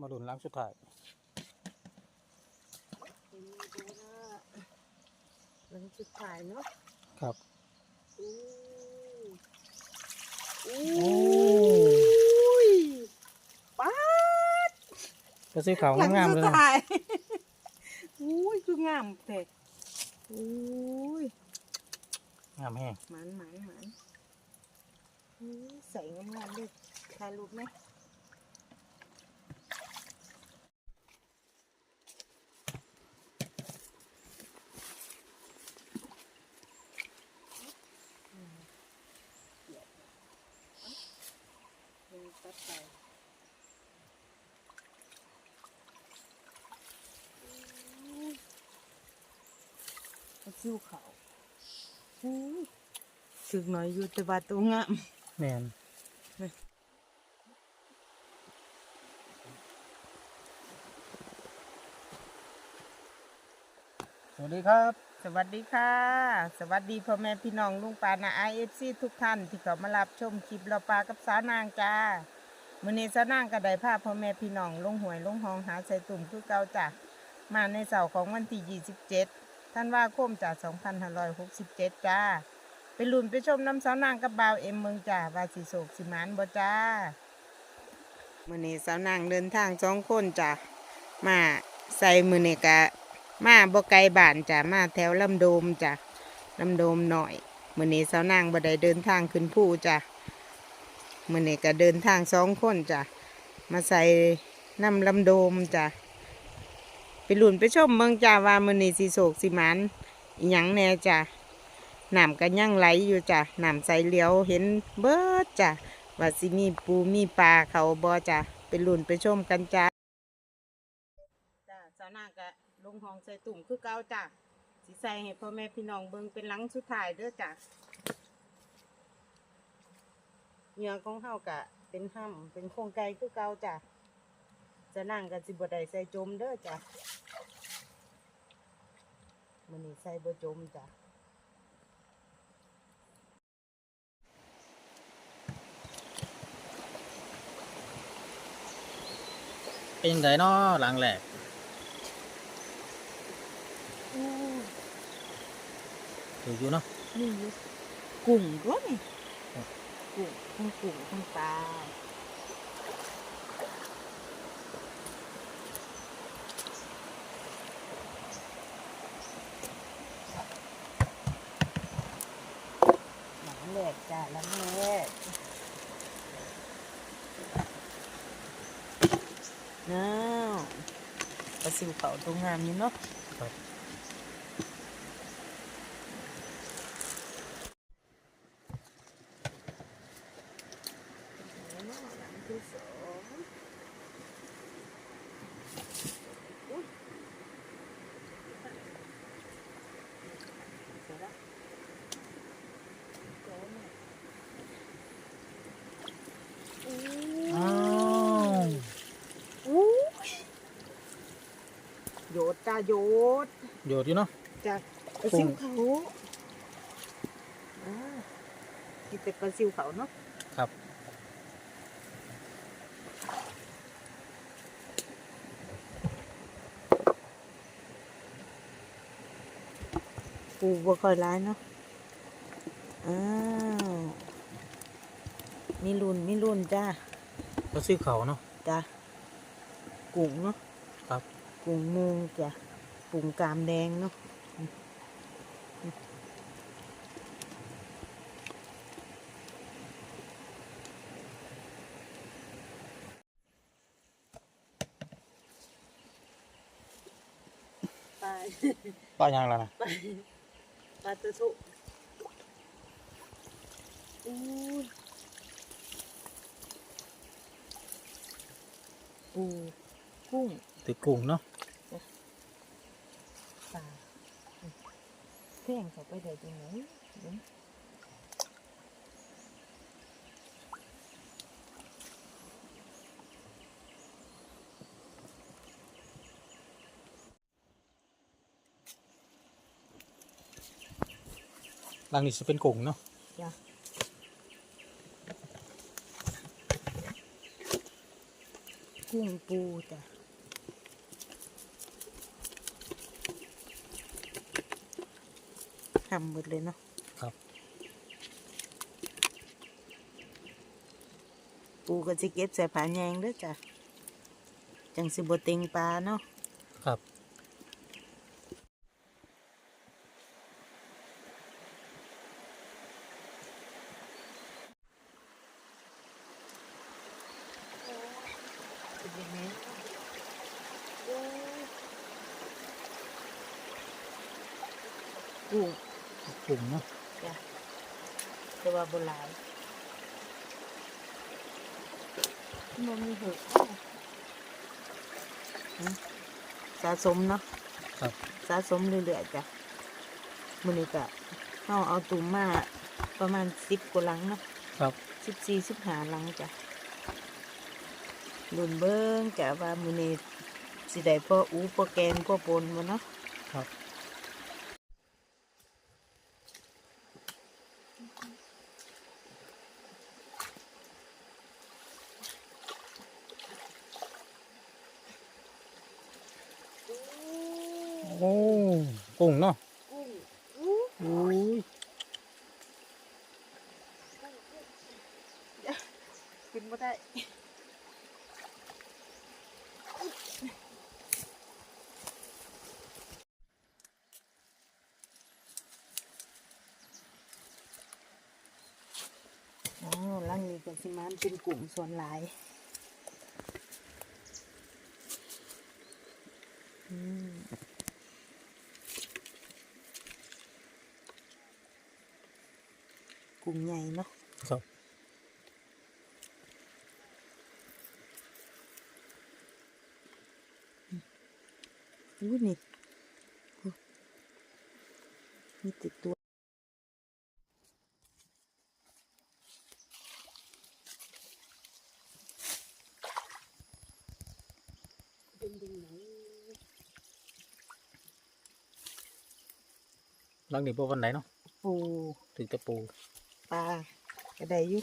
มาดุนล้างสุดท้ายเป็นมือดูนะหลังสุดท้ายเนาะครับอู้อโอู้้ยป๊าดก็ซื้อขาวงามๆเลยหลันะสุดท้ายอุ้ยคืองามแท้อุ้ยงามแห้งหมันหมันหมันอุ้ยใส่งามๆเลยถ่ายรูปไหม ดไปกระซิวเขาอู้ยสึกหน่อยอยู่แต่ว่าตัวงามแมนเฮ้ยสวัสดีครับ สวัสดีค่ะ สวัสดีพ่อแม่พี่น้องลุงปานาไอเอฟซีทุกท่านที่เขามารับชมคลิปเราปลากับสาวนางจ้า มื้อนี้สาวนางก็ได้พาพพ่อแม่พี่น้องลงหวยลงหองหาใส่ตุ่มคือเก่าจ้ะมาในเสาร์ของวันที่27ท่านว่าคมจาก2567 จ้า ไปลุ้นไปชมน้ำสาวนางกับบ่าวเอ็มเมืองจ้าวาสิโศกสิมานบ่จ้ามื้อนี้สาวนางเดินทางสองคนจ้ะมาใส่มื้อนี้กะมาบ่ไกลบ้านจ้ะมาแถวลำโดมจ้ะลำโดมหน่อยมื้อนี้สาวนางบ่ได้เดินทางขึ้นภูจ้ะ มือนี้ก็เดินทางสองคนจ้ะ มาใส่น้ำลำโดมจ้ะ ไปหลุนไปชมเมืองจ้าว่ามือนี้สิโศกสิหมานหยังแน่จ้ะน้ำก็ยังไหลอยู่จ้ะน้ำใสเลี้ยวเห็นเบิดจ้ะว่าสิมีปูมีปลาเขาบ่จ้ะไปหลุนไปชมกันจ้ะจ้าสาวนาก็ลงห้องใส่ตุ่มคือเก่าจ้ะสิใส่ให้พ่อแม่พี่น้องเบิ่งเป็นหลังสุดท้ายเด้อจ้ะ เหงื่อของเฮากะเป็นห้ำเป็นโครงไก่คือเก่าจ้ะจะนั่งก็สิบ่ได้ใส่จมเด้อจ้ะมื้อนี้ใส่บ่จมจ้ะเป็นยังไงเนาะหลังแหลกอู้ถูกอยู่เนาะนี่อยู่กุ้งด้วยนี่ กุ้งทั้งกุ้งทั้งปลาหลังแรกจ้ะหลังแรกน้าวปลาซิวเขาตรงงามนี่เนาะ ครับ หลังที่สองอุ๊ยเสร็จแล้วเสร็จแล้วเนี่ยอู้ อ้าว อู้ โยดโยดอยู่เนาะจ้ะกระซิวเขาอ่ากินแต่กระซิวเขาเนาะครับ ปูบ่ค่อยร้ายเนาะอ้าวมีรุนมีรุนจ้าก็ซื้อเขาเนาะจ้ากุ้งเนาะครับกุ้งมูงจ้ะ กุ้งกามแดงเนาะปลาป้ายังแล้วนะปลาปลาตัวทุอู้ยปูกุ้งติดกุ้งเนาะ ปลา เพ่งเขาไปได้ยังไงเดี๋ยวหลังนี้จะเป็นกุ้งเนาะจ้ะกุ้งปูจ้ะ ทำหมดเลยเนาะครับปูก็จะเก็บใส่ผาแยงเด้วยจ้ะจังสิบเต็งปลาเนาะครับ เป็นยังไงกุ้ง กุ้งเนาะ จ้ะแต่ ว่าโบราณมันมีเห็ดอืมสะสมเนาะครับ สะสมเรื่อยๆจ้ะมันนี้ก็เอาเอาตุ่มมาประมาณสิบกว่าหลังเนาะครับสิบสี่สิบห้าหลังจ้ะลุนเบิ้งจ้ะว่ามือนี้สิได้พ่ออูพ่อแกงพ่อปนมาเนาะครับ โอ้กุ้งเนาะ กุ้ง อุ้ย กินไม่ได้ อ๋อลังนี้ก็สิมันเป็นกลุ่ม ส่วนหลายอืมกลุ่มใหญ่เนาะครับอู้นี่อู้มีติดตัว ลังนี้บ่วันไหนเนาะปูถึงจะปูปลาก็ได้อยู่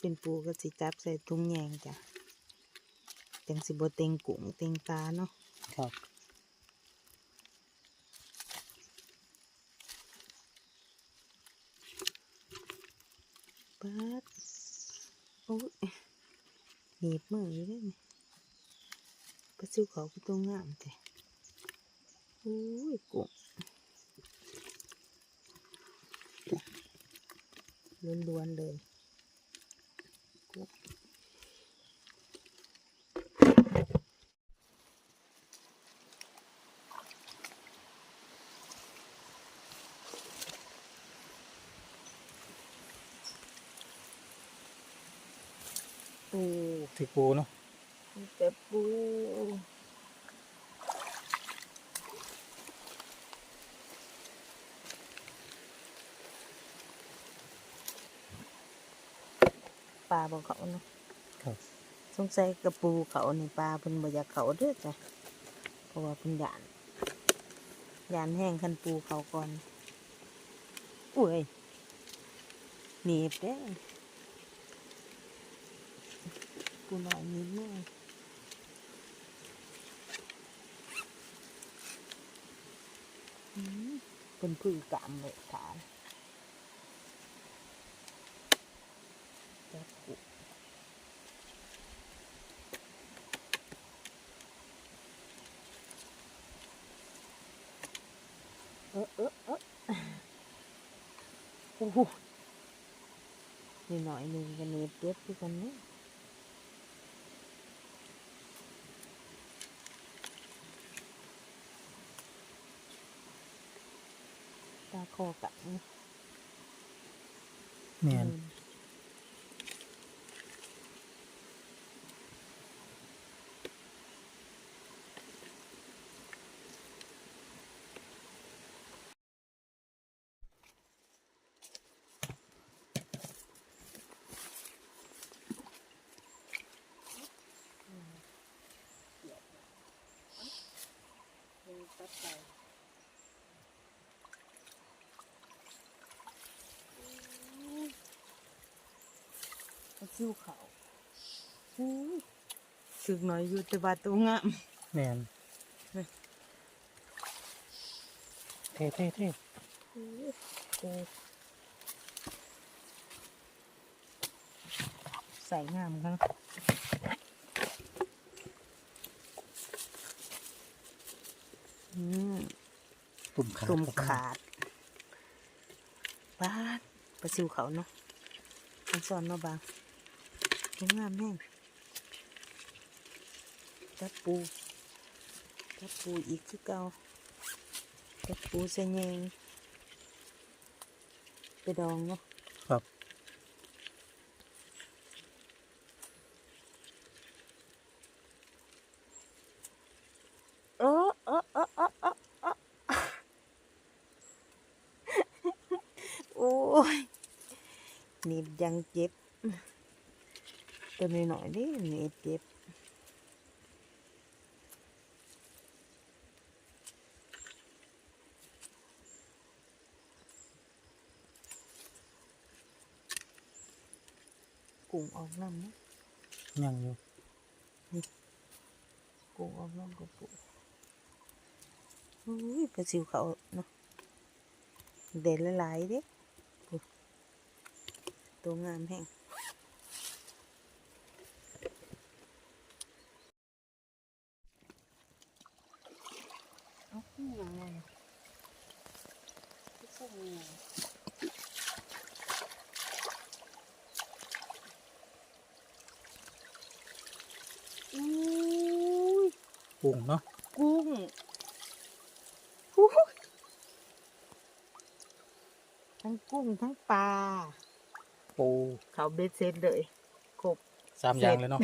เอาผายังที่จับปูออกเป็นปูก็สิจับใส่ถุงแยงจ้ะจังสิบ่เต็งกุ้งเต็งปลาเนาะครับปัดโอ้ยหนีบมืออยู่เด้นี่ปลาซิวเขาก็ตัวงามแต่โอ้ยกุ้งล้วนๆเลย ปูที่ปูเนาะแต่ปูปลาบอกเขาเนาะครับสงสัยกระปูเขานี่ปลาเพิ่นบ่อยากเขาเด้อจ้ะเพราะว่าเพิ่นยานยานแห้งคันปูเขาก่อนอุ้ยหนีบเด้อ ปูหน้อยนิดนึงเป็นพือกามเลยขาจับกุเออเออเออโอ้โหนี่หน่อยหนึ่งกันเน็บเย็ด้วยกันเนี่ย อกันแม่น嗯，拜拜。 ซิวเขาอู้ยถึกหน่อยอยู่แต่ว่าตัวงามแม่นเฮ้ยเท่เท่เท่โอ้ใส่งามกันอืมตุ่มขาตุ่มขาดบ้านปลาซิวเขาเนาะมันสอนเนาะบางส วยงามแห้งจับปูจับปูอีกคือเก่าจับปูใส่แยงไปดองเนาะครับเออเออเออเออเออเออโอ้ยหนีบยังเจ็บ ตัวน้อยๆนี่หนีบเจ็บกุ้งออกน้ำนะยังอยู่กุ้งออกน้ำกับปูอุ้ยปลาซิวเขาเนาะเด่นหลายๆเด้ปูตัวงามแห้งเอาขึ้นยังไงขึ้นยังไงอุ้ย กุ้งเนาะกุ้งอู้หูทั้งกุ้งทั้งปลาปูเขาเบ็ดเสร็จเลยครบสามอย่างเลยเนาะ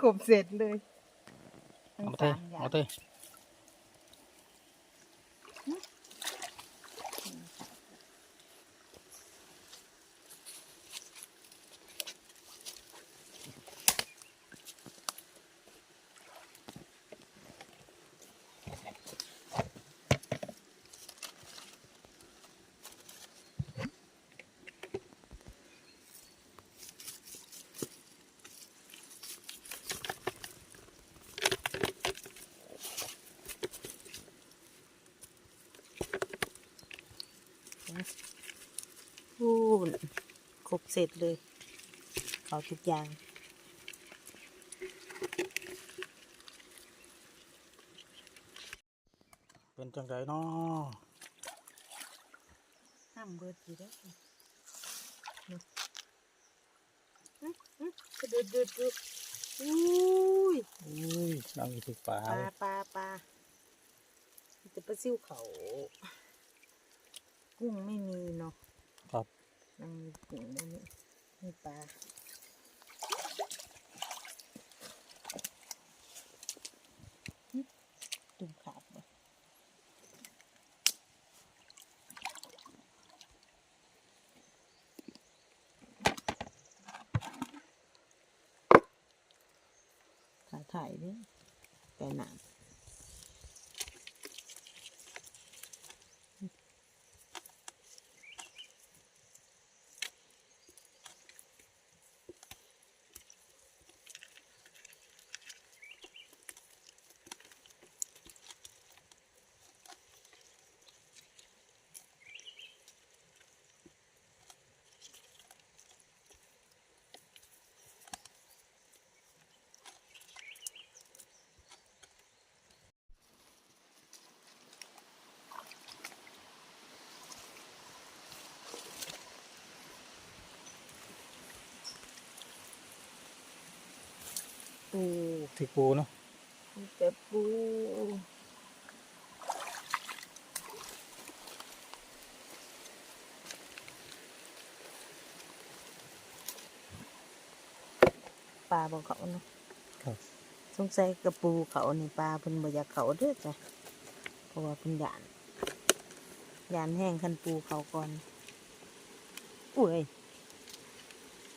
ครบเสร็จเลยทั้งเอามาเท่สามอย่างเอาเท่พูนครบ เสร็จเลย เขาทุกอย่าง เป็นจังไดเนาะห้ามเบิดอยู่ได้อนี่อื้ออื้อเดือดเดือดเดือดอุ้ยอุ้ยน้องอีถึกปลาปลาปลาปลามีแต่ปลาซิวเขา กุ้งไม่มีเนาะครับ นั่งมีกุ้งไม่มีมีปลาหึตุ่มขาดบ่ถ่ายถ่ายดิแต่หนาม ปูถึกปูเนาะมีแต่ปูปลาบอกเขาเนาะครับสงสัยกระปูเขานี่ปลาเพิ่นบ่อยากเขาเด้อจ้ะเพราะว่าเพิ่นยานยานแห้งคันปูเขาก่อนอุ้ย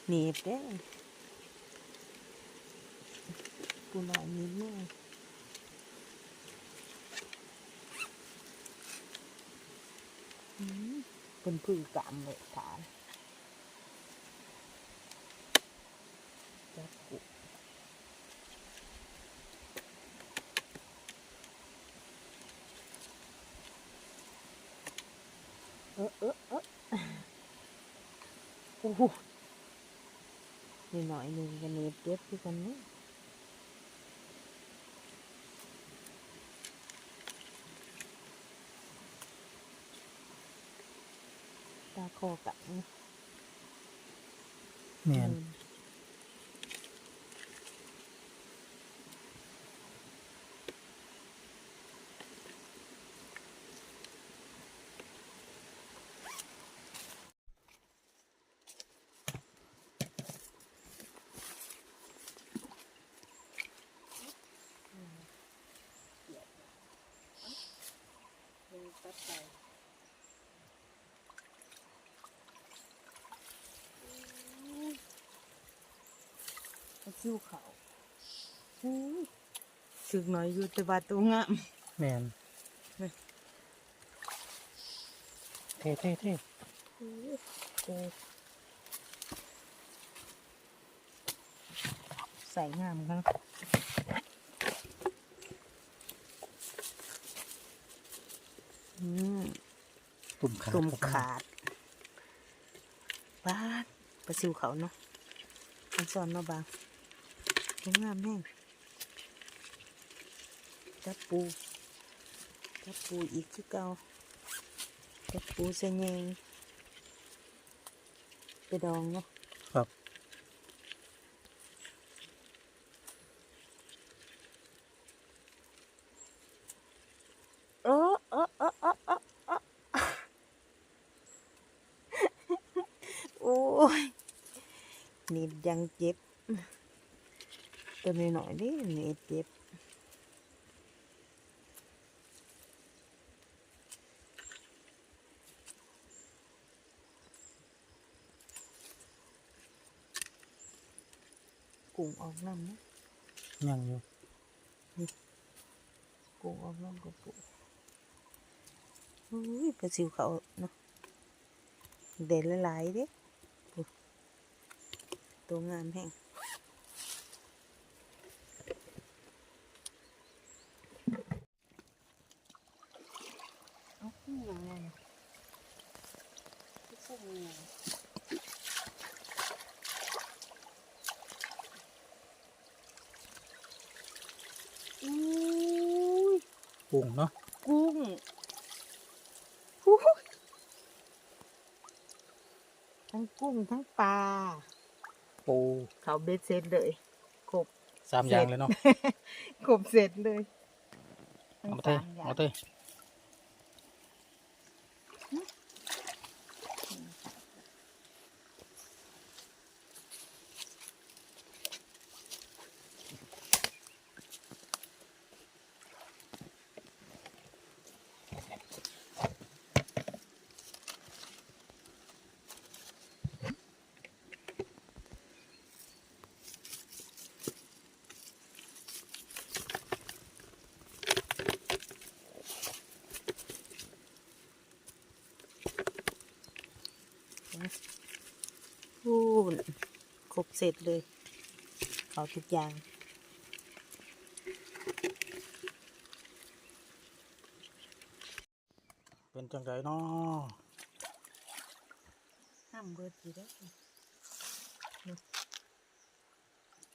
หนีบเด้อูหน่อยนิดนึงเป็นพืชกรรมเลยฐานจับกุเออเออเออโอ้โหนี่หน่อยหนึ่งกันเน็บเก็บที่กันนี่ คอกัดนะแม่นอืมตัดไป เอาคิ้วเขาอู้ยถึกหน่อยอยู่แต่ว่าตัวงามแม่นเฮ้ยเท่เท่เท่เจอใส่งามครับอืมตุ่มขาดตุ่มครับขาดบ้านปลาซิวเขาเนาะมันสอนเนาะบางส วยงามแห้งจับปูจับปูอีกคือเก่าจับปูใส่แยงไปดองเนาะครับ เออเออเออเออเออเออโอ้ยนี่ยังเจ็บ ตัวนี้หน่อยๆนี่นี่เจ็บกุ้งออกน้ำนะยังอยู่กุ้งออกน้ำกับปูอุ้ยปลาซิวเขาเนาะเด่นหลายๆเด้ปูตัวงามแห้งเอาขึ้ นมาไงขึ้นมาไงอุ้ยกุ้งเนาะกุ้งอู้หูทั้งกุ้งทั้งปลาปูเขาเบ็ดเสร็จเลยครบสามอย่างเลยเนาะครบเสร็จเลยทั้งเอามาเต้สอย่างเอาเต้อู้ครบ เสร็จเลย เขาทุกอย่าง เป็นจังไดเนาะห้ามเบิดอยู่ได้อนี่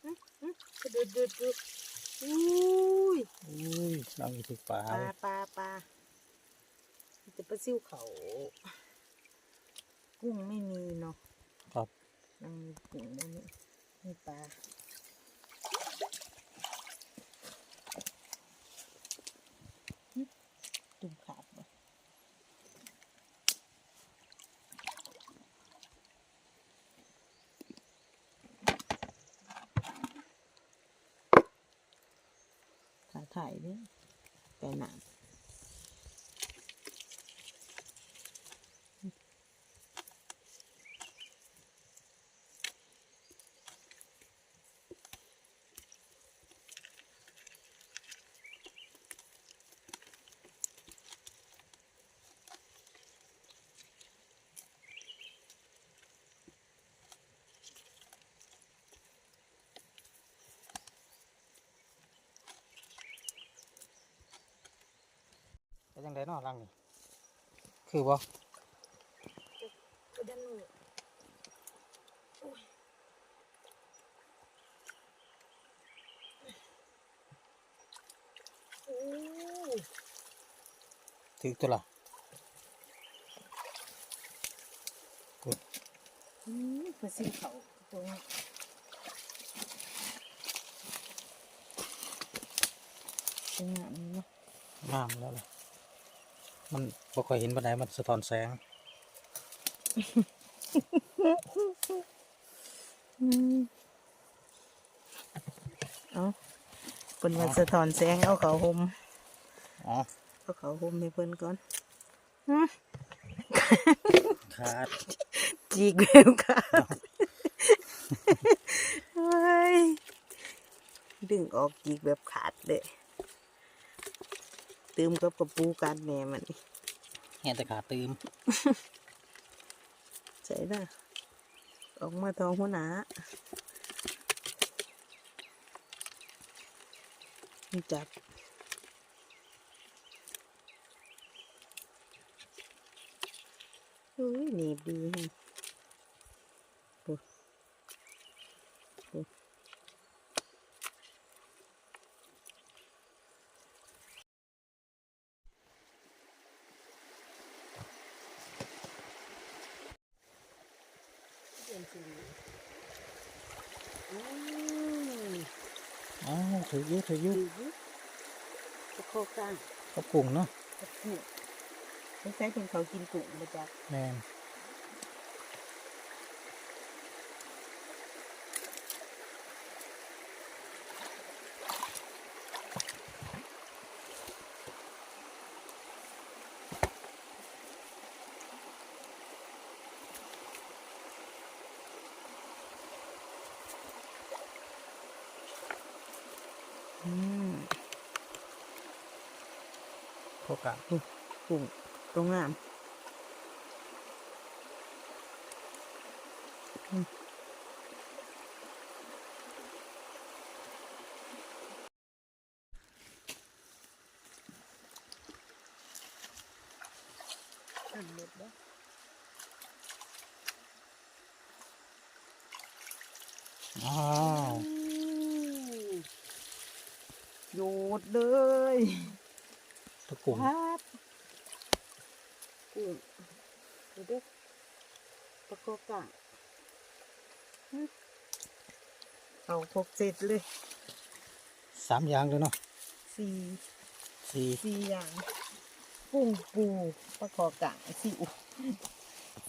อื้ออื้อกระเดือดเดือดเดือดอุ้ยอุ้ยนั่งอยู่ที่ป่าปลาเลยปลาปลาจะปลาซิวเขา กุ้งไม่มีเนาะครับนั่งมีกุ้งบ่นี่มี ป ยังไงเนาะรังนี่คือบ่ถือตัวละกูอืมเป็นสีขาวตัวนี้ บ่ค่อยเห็นปานใดมันสะท้อนแสงอืมเอาเป็นวันสะท้อนแสงเอาเขาห่มอ๋อเอาเขาห่มให้เพิ่นก่อนอืมขาดจีกเววค่ะเฮ้ยดึงออกจีกแบบขาดเลยตืมกับกระปูการแม่มันนี่ แห่แต่ขาตืมใส่ละออกมาทองหัวหนาจับอุ้ยหนีบดีฮะปุ๊บปุ๊บอืม อ๋อถืออยุถืออยุ ดีอยู่ตะโคกก ลางก็ปรุงเนาะตะกุ่ไม่ใช่เป็นเขากินกุ้งมาจากแม่น โคกะกุ้งตรงงามอืมอันเล็ดบ่อ้าวโยดเลย ตะกุ่มครับกุ้งดูดิตะโกกะหึเอาพกเสร็จเลย สามอย่างเลยเนาะสี่สี่สี่อย่างกุ้งปูปลาคอกะสี่อุ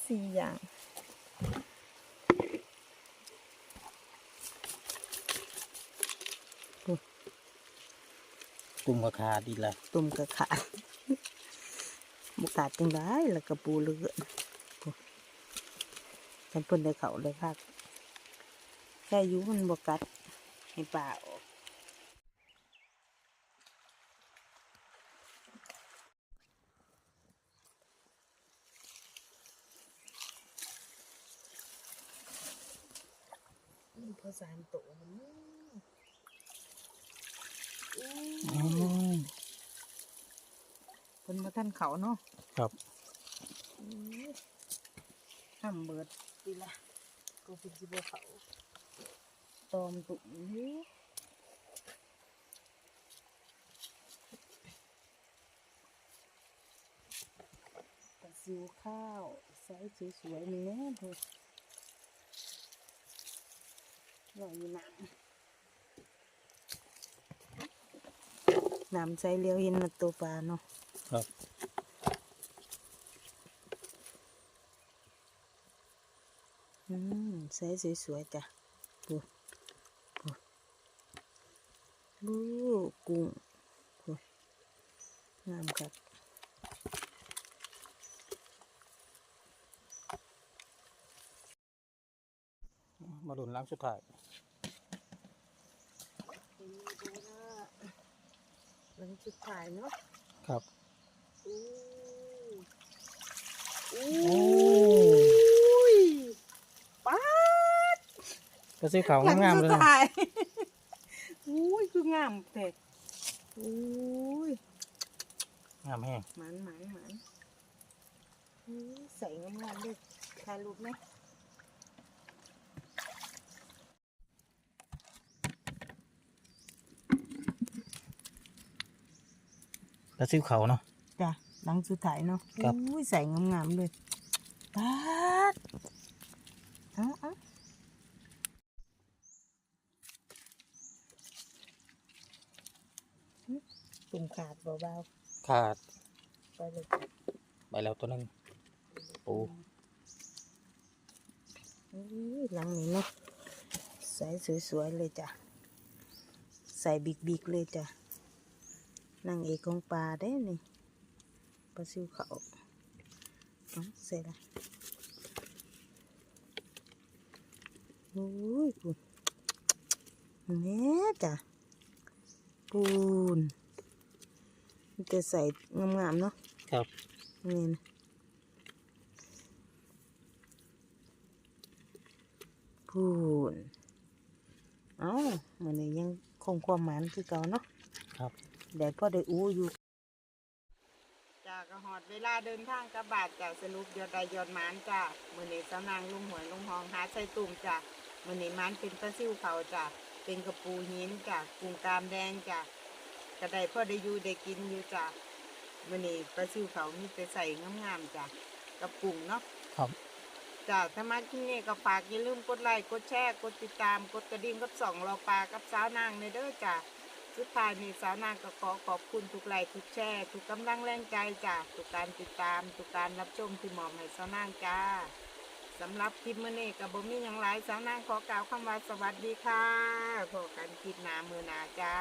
สี่อย่าง กลุ่มกับขาดอีกแล้วตุ่มกระขาดบุขาดจังได้แล้วก็ปูเลือดฉันเพิ่นได้เขาเลยค่ะแค่อยุมันบกัดให้ป่าออกพอสามโตมันอืม เพิ่นมาท่านเขาเนาะครับห้ามเบิดดีละก็เป็นสิบเขาตอมตุ่มนี้ปลาซิวข้าวไซส์สวยๆนี่แน่เถอะรออยู่น้ำน้ำใจเลี้ยวเห็นมาตัวปลาเนาะ ครับอืมใส่สวยๆจ้ะปูปูบูกุ้งปูงามครับมาดุนล้างสุดท้ายหลังสุดท้ายเนาะครับ อู้โอ้ยป๊าดก็ซื้อเขาวหลังงามสุๆเลยดเนาะท้ายอุ้ยคืองามแท้อุ้ยงามแห้งหมันหมันหมันอุ้ยใส่งามๆเลยถ่ายรูปไหมก็ซื้อเขาวเนาะ จ้ะหลังสุดท้ายเนาะครับ อุ้ยใส่งามๆเลยปาดเอาเอาตุ่มขาดเบาขาดๆไปเลยไปแล้วตัวหนึงปูอุ้ยหลังนี้เนาะใส่สวยๆเลยจ้ะใส่บิ๊กๆเลยจ้ะนางเอกของปลาได้นี่ ปลาซิวเขาเอ๋อใส่ละโอ้ยปูนแม่จ้ะปูนมันจะใส่งามๆเนาะครับนี่นะพูนเอ้ามันนี้ยังคงความหมานคือเก่าเนาะครับได้พ่อได้อู้อยู่ จากกระหอด เวลาเดินทางกระบาดจากสรุปยอดใดยอดหมานจ้ามือนี้สาวนางลุงหวยลุงหองหาใส่ตุ่มจ้ะมือนี้หมันเป็นปลาซิวเขาจ้ะเป็นกระปูหินจ้ะกุ้งกามแดงจ้ะกระไดพ่อได้อยู่ได้กินอยู่จ้ะมือนี้ปลาซิวเขามีแต่ใส่งามๆจ้ะกับกุ้งเนาะครับจ้ะถ้ามาที่นี่ก็ฝากอย่าลืมกดไลค์กดแชร์กดติดตามกดกระดิ่งกับสองรอปลากับสาวนางในเด้อจ้ะ สุดท้ายนี้สาวนางก็ขอขอบคุณทุกไลค์ทุกแชร์ทุกกำลังแรงใจจ้ะทุกการติดตามทุกการรับชมที่หมอบให้สาวนางจ้าสำหรับคลิปมื้อนี้กับบ่มีหยังหลายสาวนางขอกล่าวคำว่าสวัสดีค่ะพบกันคลิปหน้ามือหน้าจ้า